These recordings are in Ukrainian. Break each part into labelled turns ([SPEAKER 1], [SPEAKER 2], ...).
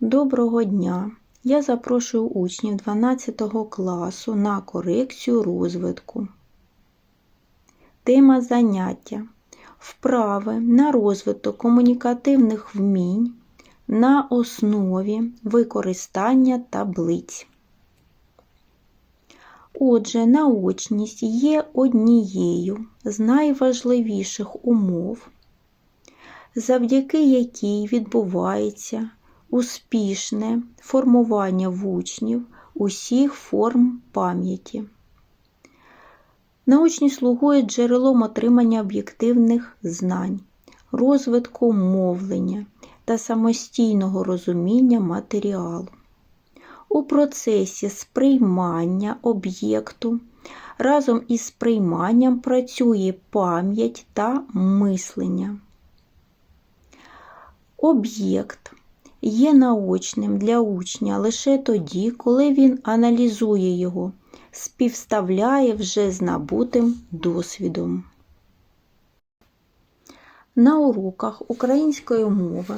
[SPEAKER 1] Доброго дня! Я запрошую учнів 12 класу на корекцію розвитку. Тема заняття Вправи на розвиток комунікативних вмінь на основі використання таблиць. Отже, наочність є однією з найважливіших умов, завдяки якій відбувається успішне формування в учнів усіх форм пам'яті. Научність слугує джерелом отримання об'єктивних знань, розвитку мовлення та самостійного розуміння матеріалу. У процесі сприймання об'єкту разом із сприйманням працює пам'ять та мислення. Об'єкт є наочним для учня лише тоді, коли він аналізує його, співставляє вже з набутим досвідом. На уроках української мови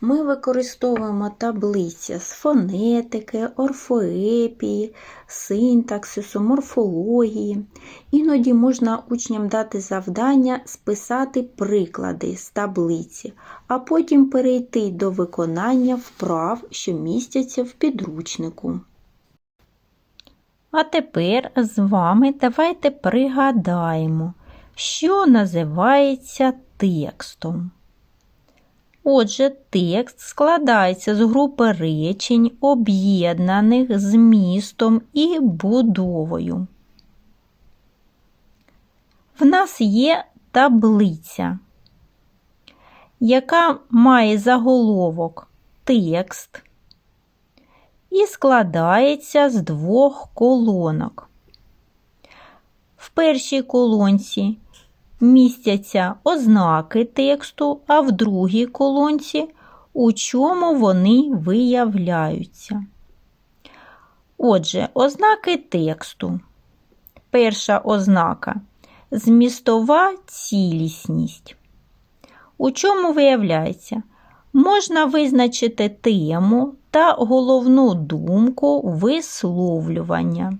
[SPEAKER 1] ми використовуємо таблиці з фонетики, орфоепії, синтаксису, морфології. Іноді можна учням дати завдання списати приклади з таблиці, а потім перейти до виконання вправ, що містяться в підручнику.
[SPEAKER 2] А тепер з вами давайте пригадаємо, що називається текстом. Отже, текст складається з групи речень, об'єднаних змістом і будовою. В нас є таблиця, яка має заголовок текст і складається з двох колонок. В першій колонці містяться ознаки тексту, а в другій колонці у чому вони виявляються. Отже, ознаки тексту. Перша ознака змістова цілісність. У чому виявляється? Можна визначити тему та головну думку висловлювання.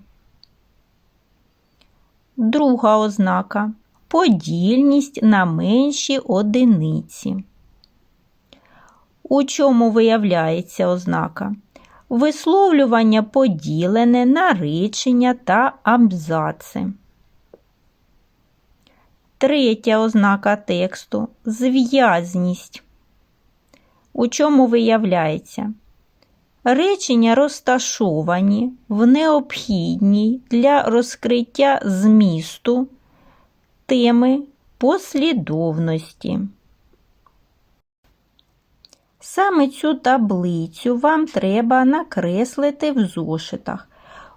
[SPEAKER 2] Друга ознака подільність на менші одиниці. У чому виявляється ознака? Висловлювання поділене на речення та абзаци. Третя ознака тексту зв'язність. У чому виявляється? Речення розташовані в необхідній для розкриття змісту теми послідовності. Саме цю таблицю вам треба накреслити в зошитах.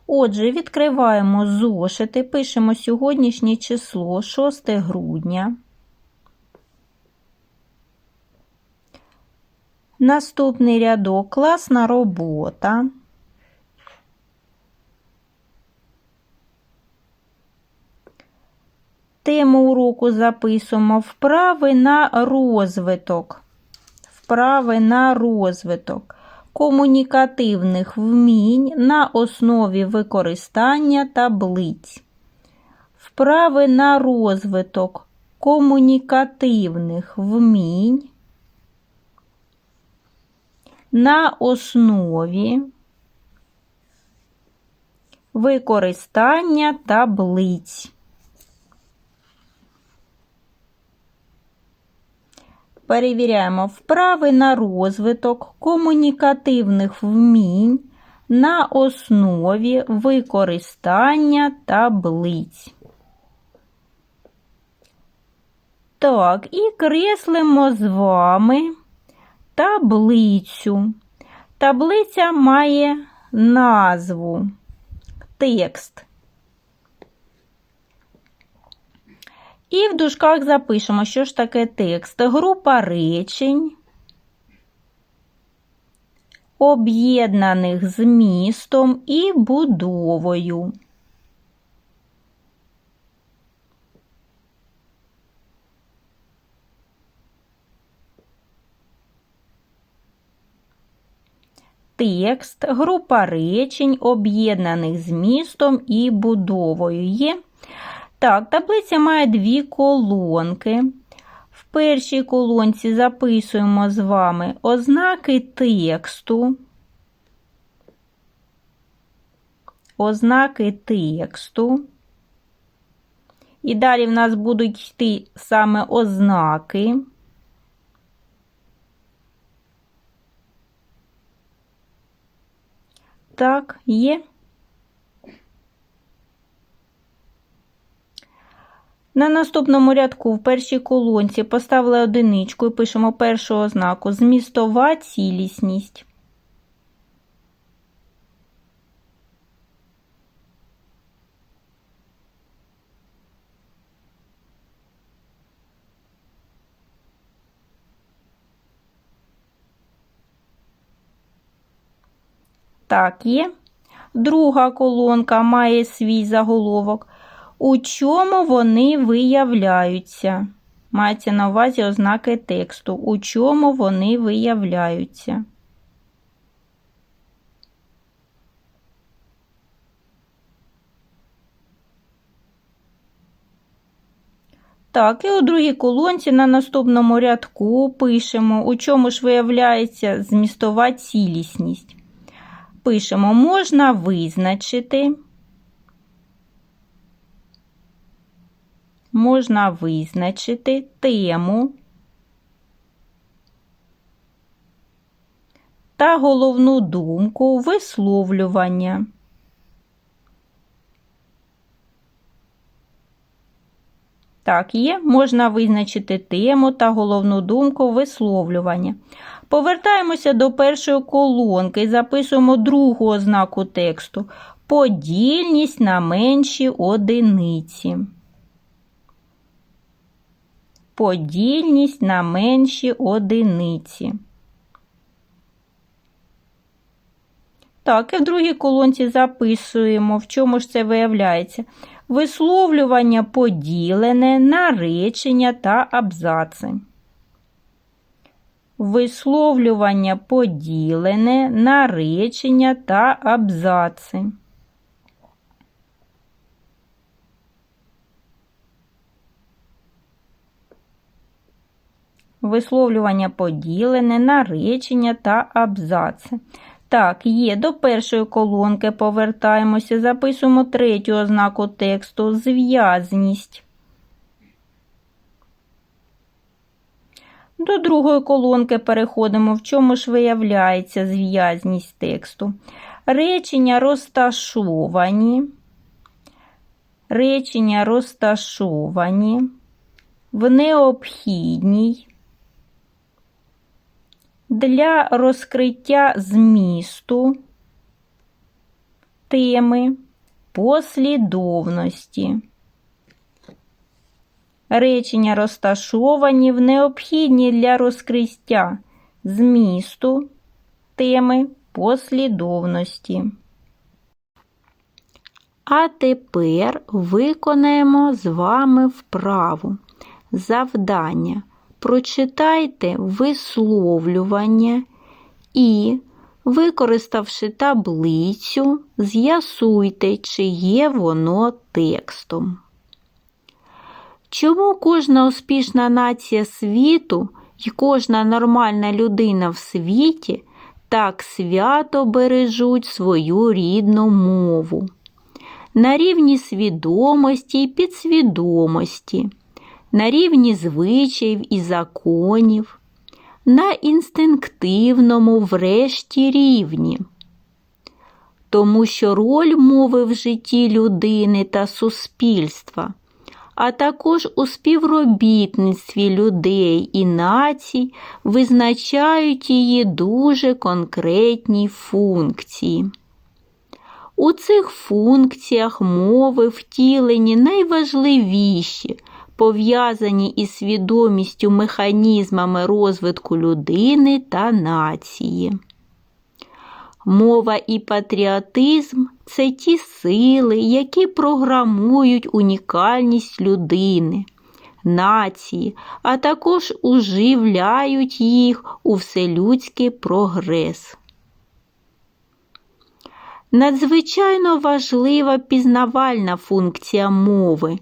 [SPEAKER 2] Отже, відкриваємо зошити, пишемо сьогоднішнє число 6 грудня. Наступний рядок класна робота. Тему уроку записуємо вправи на розвиток. Вправи на розвиток комунікативних вмінь на основі використання таблиць. Вправи на розвиток комунікативних вмінь на основі використання таблиць. Перевіряємо вправи на розвиток комунікативних вмінь на основі використання таблиць. Так, і креслимо з вами таблицю. Таблиця має назву текст. І в дужках запишемо, що ж таке текст. Група речень, об'єднаних змістом і будовою. текст, група речень, об'єднаних змістом і будовою є. Так, таблиця має дві колонки. В першій колонці записуємо з вами ознаки тексту. Ознаки тексту. І далі в нас будуть йти саме ознаки. Так, є. На наступному рядку в першій колонці поставили одиничку і пишемо першу ознаку змістова цілісність. Так, є. Друга колонка має свій заголовок. У чому вони виявляються? Мається на увазі ознаки тексту. У чому вони виявляються? Так, і у другій колонці на наступному рядку пишемо, у чому ж виявляється змістова цілісність. Пишемо, можна визначити. Можна визначити тему та головну думку висловлювання. Так, є, можна визначити тему та головну думку висловлювання. Повертаємося до першої колонки і записуємо другу ознаку тексту подільність на менші одиниці подільність на менші одиниці. Так, і в другій колонці записуємо, в чому ж це виявляється. Висловлювання поділене на речення та абзаци. Висловлювання поділене на речення та абзаци. Висловлювання поділене на речення та абзаци. Так, є до першої колонки повертаємося, записуємо третю ознаку тексту зв'язність. До другої колонки переходимо, в чому ж виявляється зв'язність тексту. Речення розташовані. Речення розташовані в необхідній для розкриття змісту теми послідовності. Речення розташовані в необхідній для розкриття змісту теми послідовності.
[SPEAKER 1] А тепер виконаємо з вами вправу. Завдання прочитайте висловлювання і, використавши таблицю, з'ясуйте, чи є воно текстом. Чому кожна успішна нація світу і кожна нормальна людина в світі так свято бережуть свою рідну мову? На рівні свідомості і підсвідомості на рівні звичаїв і законів, на інстинктивному, врешті рівні. Тому що роль мови в житті людини та суспільства, а також у співробітництві людей і націй визначають її дуже конкретні функції. У цих функціях мови втілені найважливіші пов'язані із свідомістю механізмами розвитку людини та нації. Мова і патріотизм це ті сили, які програмують унікальність людини, нації, а також уживляють їх у вселюдський прогрес. Надзвичайно важлива пізнавальна функція мови.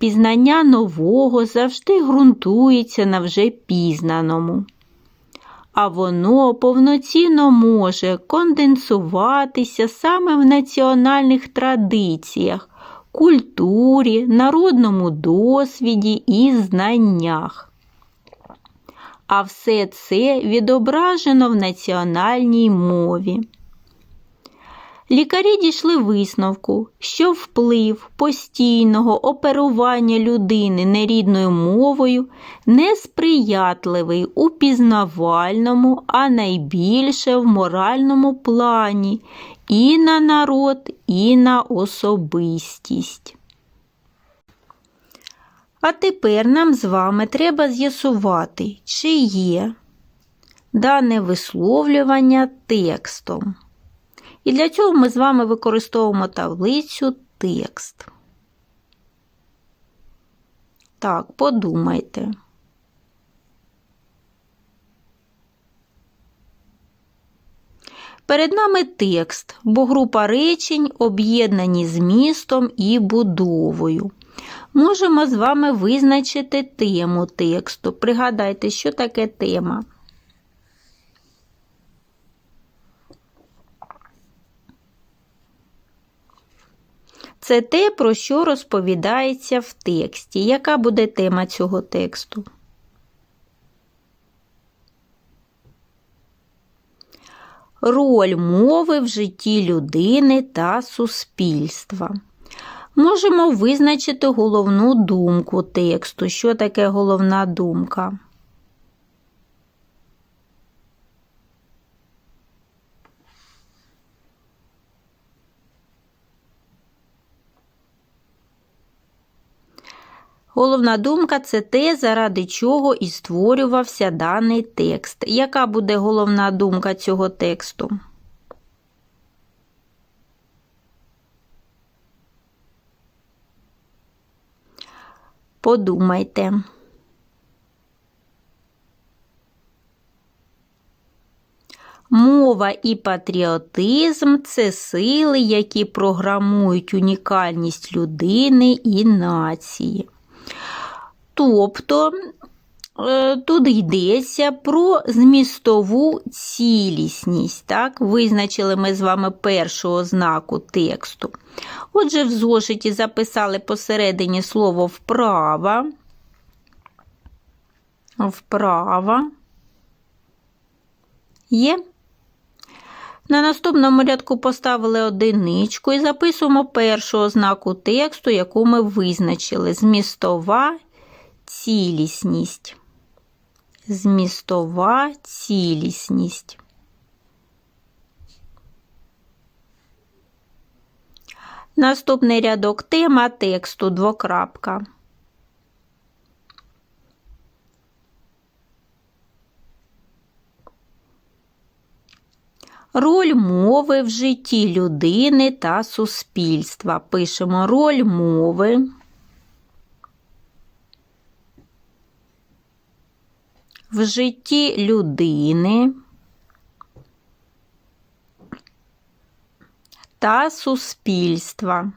[SPEAKER 1] Пізнання нового завжди ґрунтується на вже пізнаному. А воно повноцінно може конденсуватися саме в національних традиціях, культурі, народному досвіді і знаннях. А все це відображено в національній мові. Лікарі дійшли висновку, що вплив постійного оперування людини нерідною мовою несприятливий у пізнавальному, а найбільше в моральному плані і на народ, і на особистість. А тепер нам з вами треба з'ясувати, чи є дане висловлювання текстом. І для цього ми з вами використовуємо таблицю текст. Так, подумайте. Перед нами текст, бо група речень об'єднані змістом і будовою. Можемо з вами визначити тему тексту. Пригадайте, що таке тема. Це те, про що розповідається в тексті. Яка буде тема цього тексту? Роль мови в житті людини та суспільства. Можемо визначити головну думку тексту. Що таке головна думка? Головна думка це те, заради чого і створювався даний текст. Яка буде головна думка цього тексту? Подумайте. Мова і патріотизм це сили, які програмують унікальність людини і нації. Тобто е, тут йдеться про змістову цілісність. Так? Визначили ми з вами першу ознаку тексту. Отже, в зошиті записали посередині слово вправа. Вправа. Є. На наступному рядку поставили одиничку і записуємо першу ознаку тексту, яку ми визначили. Змістова цілісність. Змістова цілісність. Наступний рядок тема тексту двокрапка. Роль мови в житті людини та суспільства. Пишемо роль мови. В житті людини та суспільства.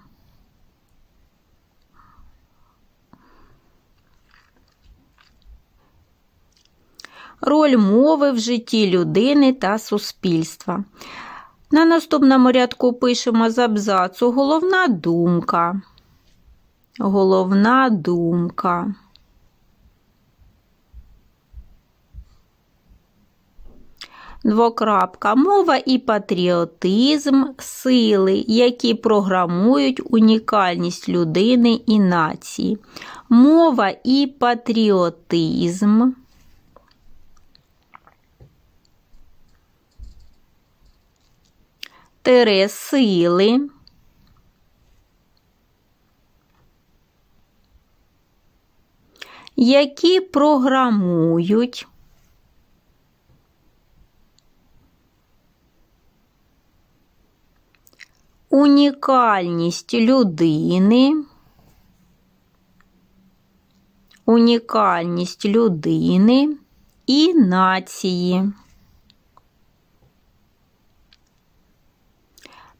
[SPEAKER 1] Роль мови в житті людини та суспільства. На наступному рядку пишемо з абзацу головна думка. Головна думка. Двокрапка. Мова і патріотизм сили, які програмують унікальність людини і нації. Мова і патріотизм. Тире сили. Які програмують унікальність людини, унікальність людини і нації.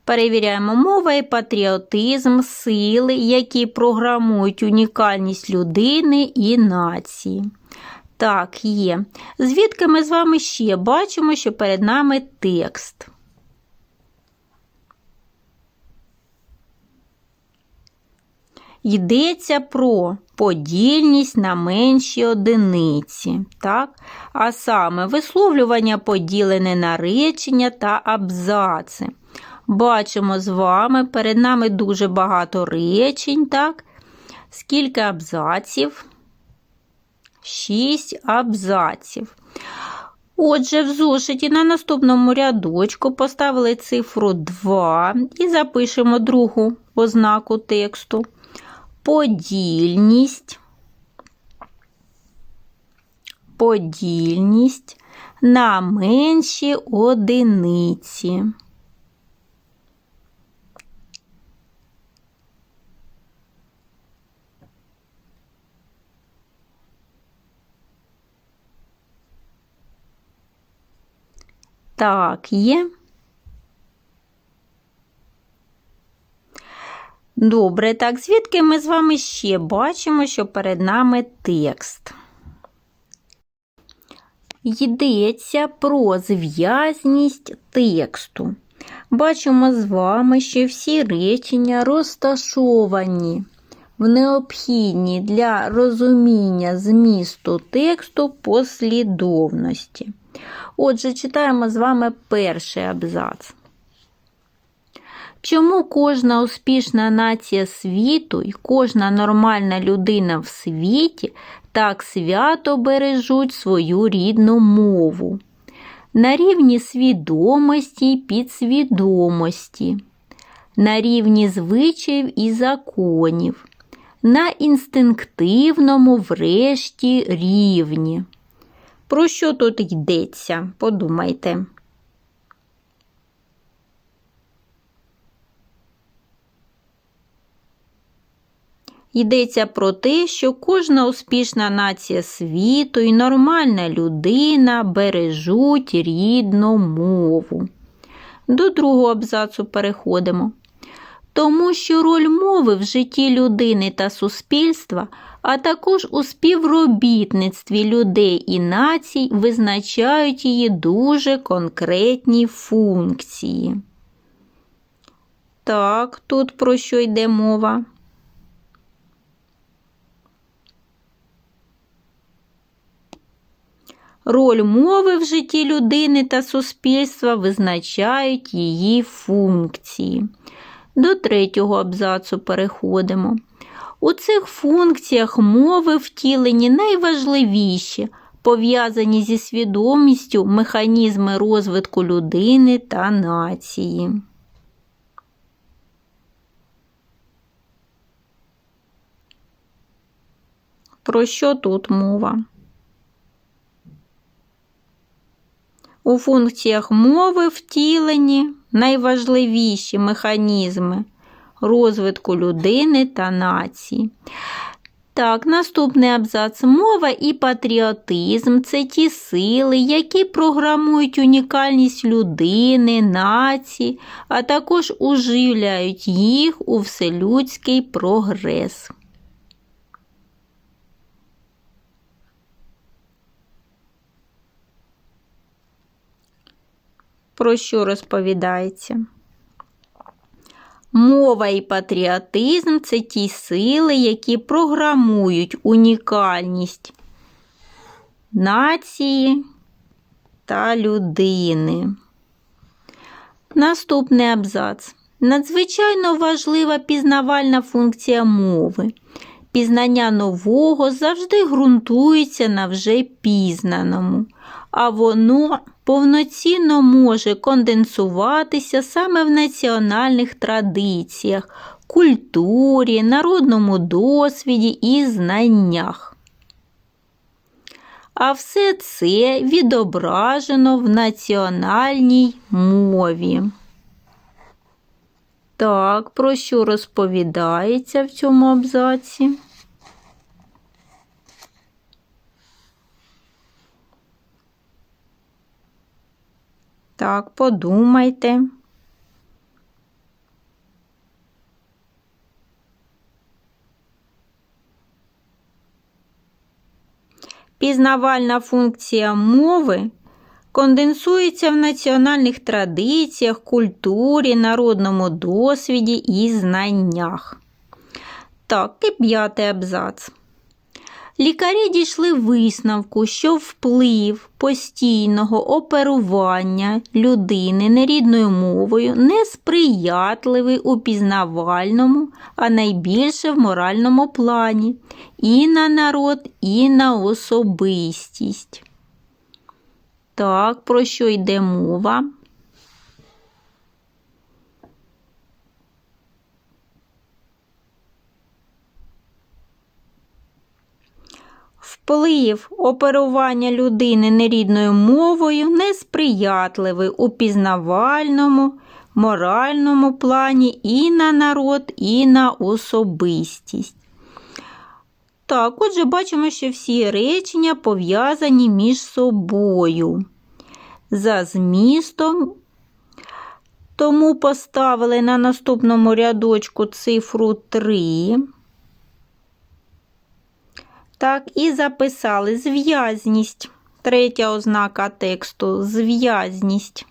[SPEAKER 1] Перевіряємо мова і патріотизм, сили, які програмують унікальність людини і нації. Так, є. Звідки ми з вами ще бачимо, що перед нами текст. Йдеться про подільність на менші одиниці, так? а саме висловлювання поділене на речення та абзаци. Бачимо з вами, перед нами дуже багато речень, так? Скільки абзаців? Шість абзаців. Отже, в зошиті на наступному рядочку поставили цифру 2 і запишемо другу ознаку тексту. Подільність. Подільність на менші одиниці. Так, є. Добре, так, звідки ми з вами ще бачимо, що перед нами текст. Йдеться про зв'язність тексту. Бачимо з вами, що всі речення розташовані в необхідній для розуміння змісту тексту послідовності. Отже, читаємо з вами перший абзац. Чому кожна успішна нація світу і кожна нормальна людина в світі так свято бережуть свою рідну мову? На рівні свідомості й підсвідомості, на рівні звичаїв і законів, на інстинктивному, врешті, рівні. Про що тут йдеться? Подумайте. Йдеться про те, що кожна успішна нація світу і нормальна людина бережуть рідну мову. До другого абзацу переходимо. Тому що роль мови в житті людини та суспільства, а також у співробітництві людей і націй визначають її дуже конкретні функції. Так, тут про що йде мова? Роль мови в житті людини та суспільства визначають її функції. До третього абзацу переходимо. У цих функціях мови втілені найважливіші, пов'язані зі свідомістю механізми розвитку людини та нації. Про що тут мова? У функціях мови втілені найважливіші механізми розвитку людини та нації. Так, наступний абзац. Мова і патріотизм це ті сили, які програмують унікальність людини, нації, а також уживляють їх у вселюдський прогрес. Про що розповідається? Мова і патріотизм це ті сили, які програмують унікальність нації та людини. Наступний абзац. Надзвичайно важлива пізнавальна функція мови. Пізнання нового завжди ґрунтується на вже пізнаному, а воно повноцінно може конденсуватися саме в національних традиціях, культурі, народному досвіді і знаннях. А все це відображено в національній мові. Так, про що розповідається в цьому абзаці? Так, подумайте. Пізнавальна функція мови конденсується в національних традиціях, культурі, народному досвіді і знаннях. Так, і п'ятий абзац. Лікарі дійшли висновку, що вплив постійного оперування людини нерідною мовою несприятливий у пізнавальному, а найбільше в моральному плані, і на народ, і на особистість. Так, про що йде мова? Вплив оперування людини нерідною мовою несприятливий у пізнавальному, моральному плані і на народ, і на особистість. Так, отже, бачимо, що всі речення пов'язані між собою. За змістом, тому поставили на наступному рядочку цифру 3. Так, і записали зв'язність. Третя ознака тексту зв'язність.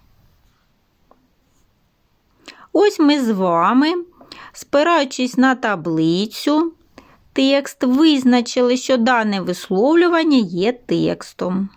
[SPEAKER 1] Ось ми з вами, спираючись на таблицю, текст визначили, що дане висловлювання є текстом.